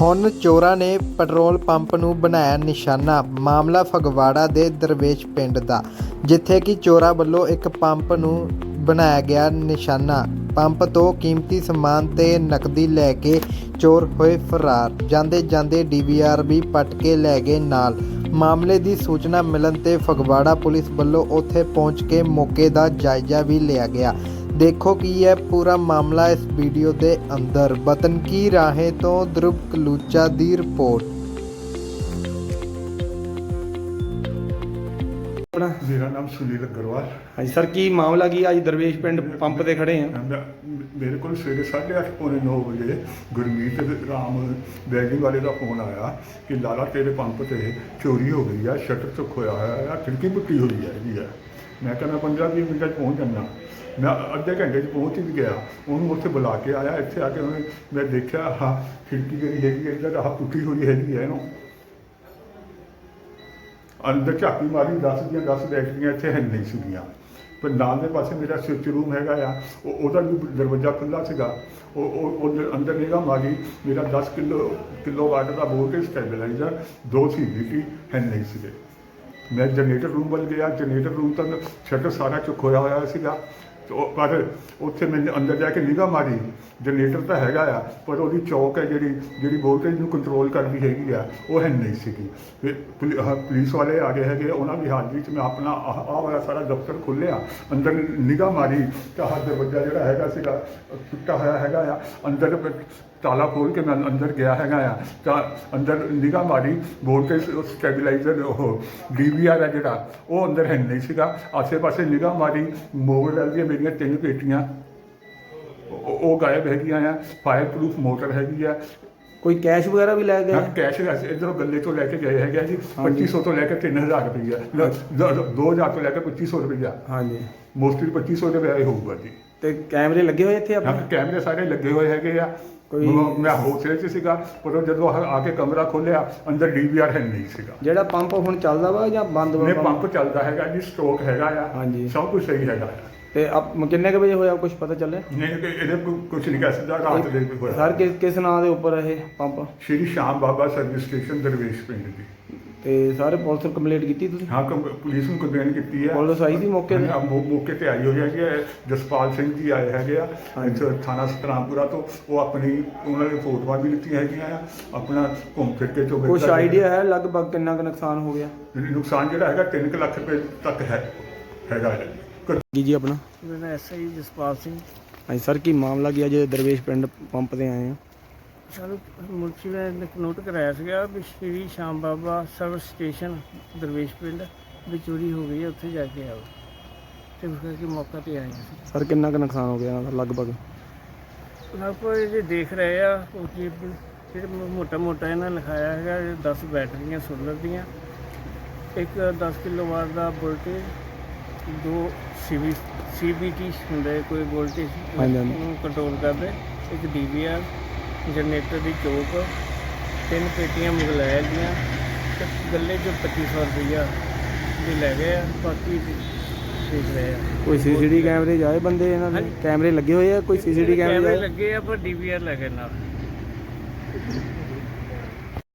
ਹੁਣ ਚੋਰਾਂ ਨੇ ਪੈਟਰੋਲ ਪੰਪ ਨੂੰ ਬਣਾਇਆ ਨਿਸ਼ਾਨਾ, ਮਾਮਲਾ ਫਗਵਾੜਾ ਦੇ ਦਰਵੇਸ਼ ਪਿੰਡ ਦਾ, ਜਿੱਥੇ ਕਿ ਚੋਰਾਂ ਵੱਲੋਂ ਇੱਕ ਪੰਪ ਨੂੰ ਬਣਾਇਆ ਗਿਆ ਨਿਸ਼ਾਨਾ। ਪੰਪ ਤੋਂ ਕੀਮਤੀ ਸਮਾਨ ਤੇ ਨਕਦੀ ਲੈ ਕੇ ਚੋਰ ਹੋਏ ਫਰਾਰ ਜਾਂਦੇ ਜਾਂਦੇ ਡੀਵੀਆਰ ਵੀ ਪਟ ਕੇ ਲੈ ਗਏ ਨਾਲ। ਮਾਮਲੇ ਦੀ ਸੂਚਨਾ ਮਿਲਣ ਤੇ ਫਗਵਾੜਾ ਪੁਲਿਸ ਵੱਲੋਂ ਉੱਥੇ ਪਹੁੰਚ ਕੇ ਮੌਕੇ ਦਾ ਜਾਇਜ਼ਾ ਵੀ ਲਿਆ ਗਿਆ। ਦੇਖੋ ਕੀ ਹੈ ਪੂਰਾ ਮਾਮਲਾ ਇਸ ਵੀਡੀਓ ਦੇ ਅੰਦਰ। ਵਤਨ ਕੀ ਰਾਹੇ ਤੋਂ ਧਰੁਵ ਕਲੂਚਾ ਦੀ ਰਿਪੋਰਟ। ਆਪਣਾ। ਮੇਰਾ ਨਾਮ ਸੁਨੀਲ ਅਗਰਵਾਲ। ਹਾਂਜੀ ਸਰ ਕੀ ਮਾਮਲਾ ਕੀ ਅੱਜ ਦਰਵੇਸ਼ ਪਿੰਡ ਪੰਪ ਤੇ ਖੜੇ ਆ ਮੈਂ- ਮੇਰੇ ਕੋਲ ਸਵੇਰੇ 8:30 ਪੌਣੇ 9 ਵਜੇ ਗੁਰਮੀਤ ਰਾਮ ਬੈਗਿੰਗ ਵਾਲੇ ਦਾ ਫੋਨ ਆਇਆ ਕਿ ਲਾਲਾ ਤੇਰੇ ਪੰਪ ਤੇ ਚੋਰੀ ਹੋ ਗਈ ਆ ਸ਼ਟਰ ਤੋਂ ਖੋਇਆ ਹੋਇਆ ਆ ਖਿੜਕੀ ਪੁੱਟੀ ਹੋਈ ਹੈ ਜੀ ਆ। ਮੈਂ ਕਹਿੰਦਾ 15 20 ਮਿੰਟਾਂ 'ਚ ਪਹੁੰਚ ਜਾਂਦਾ। ਮੈਂ ਅੱਧੇ ਘੰਟੇ 'ਚ ਪਹੁੰਚ ਵੀ ਗਿਆ। ਉਹਨੂੰ ਉੱਥੇ ਬੁਲਾ ਕੇ ਆਇਆ। ਇੱਥੇ ਆ ਕੇ ਉਹਨੇ ਮੈਂ ਦੇਖਿਆ, ਆਹ, ਖਿੜਕੀ ਜਿਹੜੀ ਹੈਗੀ ਹੈ ਇੱਧਰ ਆਹ ਟੁੱਟੀ ਹੋਈ ਹੈਗੀ ਹੈ ਇਹਨੂੰ। ਅੰਦਰ ਝਾਤੀ ਮਾਰੀ 10 ਦੀਆਂ 10 ਬੈਟਰੀਆਂ ਇੱਥੇ ਹੈ ਨਹੀਂ ਸੀਗੀਆਂ। ਪਰ ਨਾਲ ਦੇ ਪਾਸੇ ਮੇਰਾ ਸਵਿਚ ਰੂਮ ਹੈਗਾ ਆ। ਉਹ ਉਹਦਾ ਵੀ ਦਰਵਾਜ਼ਾ ਖੁੱਲਾ ਸੀਗਾ। ਉਹ ਉਹ ਉਹਦੇ ਅੰਦਰ ਨਿਗਾਹ ਮਾਰੀ। ਮੇਰਾ 10 ਕਿਲੋ ਕਿਲੋ ਵਾਟ ਦਾ ਵੋਲਟੇਜ ਸਟੈਬਲਾਈਜ਼ਰ, ਦੋ ਸੀਬੀਟੀ ਹੈ ਨਹੀਂ ਸੀਗੇ। ਮੈਂ ਜਨਰੇਟਰ ਰੂਮ ਵੱਲ ਗਿਆ, ਜਨਰੇਟਰ ਰੂਮ ਤੱਕ ਸ਼ਟਰ ਸਾਰਾ ਚੁੱਕ ਹੋਇਆ ਹੋਇਆ ਸੀਗਾ। ਤੇ ਪਰ ਉੱਥੇ ਮੈਂ ਅੰਦਰ ਜਾ ਕੇ ਨਿਗਾਹ ਮਾਰੀ। ਜਨਰੇਟਰ ਤਾਂ ਹੈਗਾ ਆ, ਪਰ ਉਹਦੀ ਚੌਕ ਹੈ ਜਿਹੜੀ ਜਿਹੜੀ ਵੋਲਟੇਜ ਨੂੰ ਕੰਟਰੋਲ ਕਰਦੀ ਹੈਗੀ ਆ, ਉਹ ਹੈ ਨਹੀਂ ਸੀਗੀ। ਫਿਰ ਪੁਲਿ- ਪੁਲਿਸ ਵਾਲੇ ਆ ਗਏ ਹੈਗੇ, ਉਹਨਾਂ ਦੀ ਹਾਜ਼ਰੀ 'ਚ ਮੈਂ ਆਪਣਾ ਆਹ ਆਹ ਵਾਲਾ ਸਾਰਾ ਦਫ਼ਤਰ ਖੋਲ੍ਹਿਆ। ਅੰਦਰ ਨਿਗਾਹ ਮਾਰੀ, ਤਾਂ ਹਰ ਦਰਵਾਜ਼ਾ ਜਿਹੜਾ ਹੈਗਾ ਸੀਗਾ, ਟੁੱਟਾ ਹੋਇਆ ਹੈਗਾ ਆ। ਅੰਦਰ ਤਾਲਾ ਖੋਲ ਕੇ ਮੈਂ ਅੰਦਰ ਗਿਆ ਹੈਗਾ ਆ ਤਾਂ ਅੰਦਰ ਨਿਗਾਹ ਮਾਰੀ ਵੋਲਟੇਜ ਸਟੈਬਲਾਈਜ਼ਰ ਉਹ ਡੀਵੀਆਰ ਹੈ ਜਿਹੜਾ ਉਹ ਅੰਦਰ ਹੈ ਨਹੀਂ ਸੀਗਾ ਆਸੇ-ਪਾਸੇ ਨਿਗਾਹ ਮਾਰੀ ਮੋਬਾਈਲ ਦੀਆਂ ਮੇਰੀਆਂ ਤਿੰਨ ਪੇਟੀਆਂ ਉਹ ਗਾਇਬ ਹੈਗੀਆਂ ਆ ਫਾਇਰ ਪ੍ਰੂਫ ਮੋਟਰ ਹੈਗੀ ਆ। ਕੋਈ ਕੈਸ਼ ਵਗੈਰਾ ਵੀ ਲੈ ਗਏ? ਹਾਂ ਕੈਸ਼ ਇਧਰੋਂ ਗੱਲੇ ਤੋਂ ਲੈ ਕੇ ਗਏ ਹੈਗੇ ਆ ਜੀ 2500 ਤੋਂ ਲੈ ਕੇ 3000 ਰੁਪਈਆ 2000 ਤੋਂ ਲੈ ਕੇ 2500 ਰੁਪਈਆ ਹਾਂਜੀ। ਮੋਸਟਲੀ 2500 ਦੇ ਵਿਆਹ ਹੋਊਗਾ ਜੀ। ਤੇ ਕੈਮਰੇ ਲੱਗੇ ਹੋਏ ਇੱਥੇ ਆਪਣੇ? ਕੈਮਰੇ ਸਾਰੇ ਲੱਗੇ ਹੋਏ ਹੈਗੇ ਆ। ਕੋਈ- ਮੈਂ- ਮੈਂ 'ਚ ਸੀਗਾ ਪਰ ਉਹ ਜਦੋਂ ਆ ਆ ਕੇ ਕਮਰਾ ਖੋਲਿਆ ਅੰਦਰ ਡੀਵੀਆਰ ਹੈ ਨਹੀਂ ਸੀਗਾ। ਜਿਹੜਾ ਪੰਪ ਹੁਣ ਚੱਲਦਾ ਵਾ ਜਾਂ ਬੰਦ ਵਾ ਨੇ ਪੰਪ ਚੱਲਦਾ ਹੈਗਾ ਜੀ ਸਟ੍ਰੋਕ ਹੈਗਾ ਆ। ਹਾਂਜੀ। ਸਭ ਕੁਝ ਸਹੀ ਹੈਗਾ। ਆ ਤੇ ਆਪ ਕਿੰਨੇ ਕੁ ਵਜੇ ਹੋਇਆ ਕੁਝ ਪਤਾ ਚੱਲਿਆ? ਨਹੀਂ ਕਿ ਇਹਦੇ ਕੁਝ ਨਹੀਂ ਕਹਿ ਸਕਦਾ ਰਾਤ ਦੇ ਵੀ ਹੋਇਆ। ਸਰ ਕਿਸ ਕਿਸ ਨਾਂ ਦੇ ਉੱਪਰ ਇਹ ਪੰਪ? ਸ਼੍ਰੀ ਸ਼ਾਮ ਬਾਬਾ ਸਰਵਿਸ ਸਟੇਸ਼ਨ ਦਰਵੇਸ਼ ਪਿੰਡ ਦੀ। ਤੇ ਸਾਰੇ ਪੁਲਿਸ ਨੂੰ ਕੰਪਲੀਟ ਕੀਤੀ ਤੁਸੀਂ? ਹਾਂ ਕੰਪ- ਪੁਲਿਸ ਨੂੰ ਕੰਪਲੇਨ ਕੀਤੀ ਹੈ ਪੁਲਿਸ ਆਈ ਸੀ ਮੌਕੇ ਤੇ? ਹਾਂ, ਮੌ- ਮੌਕੇ ਤੇ ਆਈ ਹੋਈ ਹੈਗੀ ਹੈ ਜਸਪਾਲ ਸਿੰਘ ਜੀ ਆਏ ਹੈਗੇ ਆ। ਇੱਥੇ ਥਾਣਾ ਸਤਰਾਮਪੁਰਾ ਤੋਂ। ਉਹ ਆਪਣੀ ਉਹਨਾਂ ਨੇ ਫੋਟੋਆਂ ਵੀ ਲਿੱਤੀਆਂ ਹੈਗੀਆਂ ਆ। ਆਪਣਾ ਘੁੰਮ ਫਿਰ ਕੇ ਚੋਬੇ ਕੁਝ ਆਈਡੀਆ ਹੈ ਲਗਭਗ ਕਿੰਨਾ ਕੁ ਨੁਕਸਾਨ ਹੋ ਗਿਆ? ਨੁਕਸਾਨ ਜਿਹੜਾ ਹੈਗਾ 3 ਲੱਖ ਰੁਪਏ ਤੱਕ ਹੈ ਹੈਗਾ ਹੈ। ਜੀ। ਜੀ ਜੀ ਆਪਣਾ? ਮੇਰਾ ਨਾਮ ਐਸਆਈ ਜਸਪਾਲ ਸਿੰਘ। ਹਾਂਜੀ ਸਰ ਕੀ ਮਾਮਲਾ ਕੀ ਅੱਜ ਦਰਵੇਸ਼ ਪਿੰਡ ਪੰਪ ਤੇ ਆਏ ਆ। ਸਾਨੂੰ ਮੁਨਸੀ ਨੇ ਨੋਟ ਕਰਾਇਆ ਸੀਗਾ ਵੀ ਸ਼੍ਰੀ ਸ਼ਾਮ ਬਾਬਾ ਸਰਵਿਸ ਸਟੇਸ਼ਨ ਦਰਵੇਸ਼ ਪਿੰਡ ਵੀ ਚੋਰੀ ਹੋ ਗਈ ਹੈ ਉੱਥੇ ਜਾ ਕੇ ਆਓ। ਤੇ ਉਸ ਕਰਕੇ ਮੌਕਾ ਤੇ ਆਏ ਅਸੀਂ ਸਰ ਕਿੰਨਾ ਕੁ ਨੁਕਸਾਨ ਹੋ ਗਿਆ ਲਗਭਗ? ਲਗਭਗ ਇਹ ਦੇਖ ਰਹੇ ਆ ਉਹ ਜੀ ਜਿਹੜੇ ਮੋਟਾ ਮੋਟਾ ਇਹਨਾਂ ਲਿਖਾਇਆ ਹੈਗਾ ਇਹ 10 ਬੈਟਰੀਆਂ ਸੋਲਰ ਦੀਆਂ। ਇੱਕ 10 ਕਿਲੋਵਾਟ ਦਾ ਵੋਲਟੇਜ ਦੋ ਸੀਬੀ ਸੀਬੀਟੀ ਹੁੰਦੇ ਕੋਈ ਵੋਲਟੇਜ। ਨੂੰ ਕੰਟਰੋਲ ਕਰਦੇ ਇੱਕ ਡੀਵੀਆਰ ਜਨਰੇਟਰ ਦੀ ਚੋਕ ਤਿੰਨ ਪੇਟੀਆਂ ਮੁਗਲੈਲ ਦੀਆਂ ਤੇ ਗੱਲੇ ਜੋ 2500 ਰੁਪਈਆ ਵੀ ਲੈ ਗਏ ਆ ਬਾਕੀ ਦੇਖ ਰਹੇ ਆ। ਕੋਈ ਸੀਸੀਟੀ ਕੈਮਰੇ ਜਾਏ ਬੰਦੇ ਇਹਨਾਂ ਦੇ? ਕੈਮਰੇ ਲੱਗੇ ਹੋਏ ਆ ਕੋਈ ਸੀਸੀਟੀ ਕੈਮਰੇ ਲੱਗੇ ਆ ਪਰ ਡੀਵੀਆਰ ਲੱਗੇ ਨਾਲ।